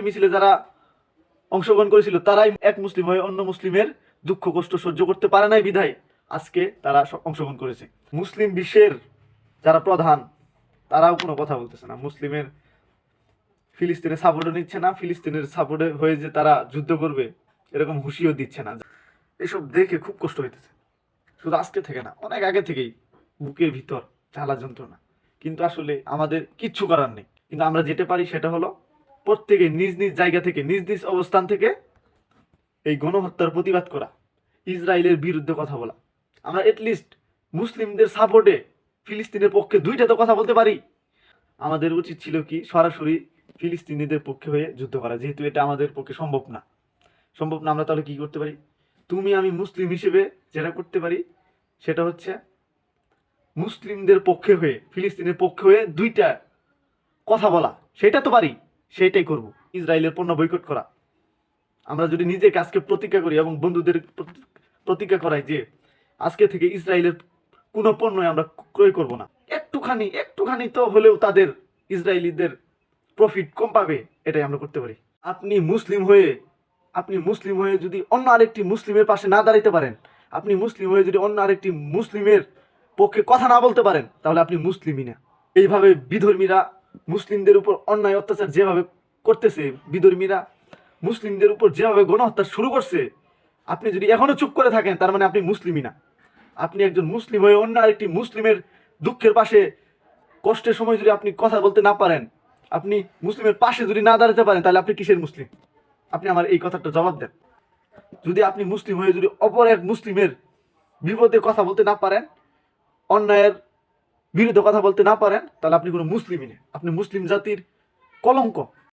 মিছিলে যারা অংশগ্রহণ করেছিল, তারাই এক মুসলিম হয়ে অন্য মুসলিমের দুঃখ, কষ্ট সহ্য করতে পারে নাই বিধায় আজকে তারা অংশগ্রহণ করেছে। মুসলিম বিশ্বের যারা প্রধান, তারাও কোনো কথা বলতেছে না। মুসলিমের ফিলিস্তিনের সাপোর্টও নিচ্ছে না, ফিলিস্তিনের সাপোর্টে হয়ে যে তারা যুদ্ধ করবে, এরকম হুঁশিও দিচ্ছে না। এসব দেখে খুব কষ্ট হইতেছে। শুধু আজকে থেকে না, অনেক আগে থেকেই বুকের ভিতর জ্বালা যন্ত্রণা। কিন্তু আসলে আমাদের কিচ্ছু করার নেই। কিন্তু আমরা যেতে পারি সেটা হলো প্রত্যেকে নিজ নিজ জায়গা থেকে, নিজ নিজ অবস্থান থেকে এই গণহত্যার প্রতিবাদ করা, ইসরায়েলের বিরুদ্ধে কথা বলা। আমরা এটলিস্ট মুসলিমদের সাপোর্টে ফিলিস্তিনের পক্ষে দুইটা তো কথা বলতে পারি। আমাদের উচিত ছিল কি সরাসরি ফিলিস্তিনিদের পক্ষে হয়ে যুদ্ধ করা, যেহেতু এটা আমাদের পক্ষে সম্ভব না। সম্ভব না, আমরা তাহলে কি করতে পারি? তুমি আমি মুসলিম হিসেবে যেটা করতে পারি, সেটা হচ্ছে মুসলিমদের পক্ষে হয়ে, ফিলিস্তিনের পক্ষে হয়ে দুইটা কথা বলা, সেটা তো পারি। সেটাই করব। ইসরায়েলের পণ্য বৈকট করা। আমরা যদি নিজেকে আজকে প্রতিজ্ঞা করি এবং বন্ধুদের প্রতিজ্ঞা করাই যে, আজকে থেকে ইসরায়েলের কোনো পণ্যই আমরা ক্রয় করব না। একটুখানি একটুখানি তো হলেও তাদের ইসরায়েলিদের প্রফিট কম পাবে, এটাই আমরা করতে পারি। আপনি মুসলিম হয়ে, আপনি মুসলিম হয়ে যদি অন্য আরেকটি মুসলিমের পাশে না দাঁড়াইতে পারেন, আপনি মুসলিম হয়ে যদি অন্য আরেকটি মুসলিমের পক্ষে কথা না বলতে পারেন, তাহলে আপনি মুসলিমই না। এইভাবে বিধর্মীরা মুসলিমদের উপর অন্যায় অত্যাচার যেভাবে করতেছে বিধর্মীরা, মুসলিমদের উপর যেভাবে গণহত্যা শুরু করছে, আপনি যদি এখনও চুপ করে থাকেন, তার মানে আপনি মুসলিমই না। আপনি একজন মুসলিম হয়ে অন্য আরেকটি মুসলিমের দুঃখের পাশে, কষ্টের সময় যদি আপনি কথা বলতে না পারেন, আপনি মুসলিমের পাশে যদি না দাঁড়াতে পারেন, তাহলে আপনি কিসের মুসলিম? আপনি আমার এই কথাটা জবাব দেন। যদি আপনি মুসলিম হয়ে যদি অপর এক মুসলিমের বিপদে কথা বলতে না পারেন, অন্যায়ের বিরুদ্ধে কথা বলতে না পারেন তাহলে আপনি কোনো মুসলিমই নেই আপনি মুসলিম জাতির কলঙ্ক।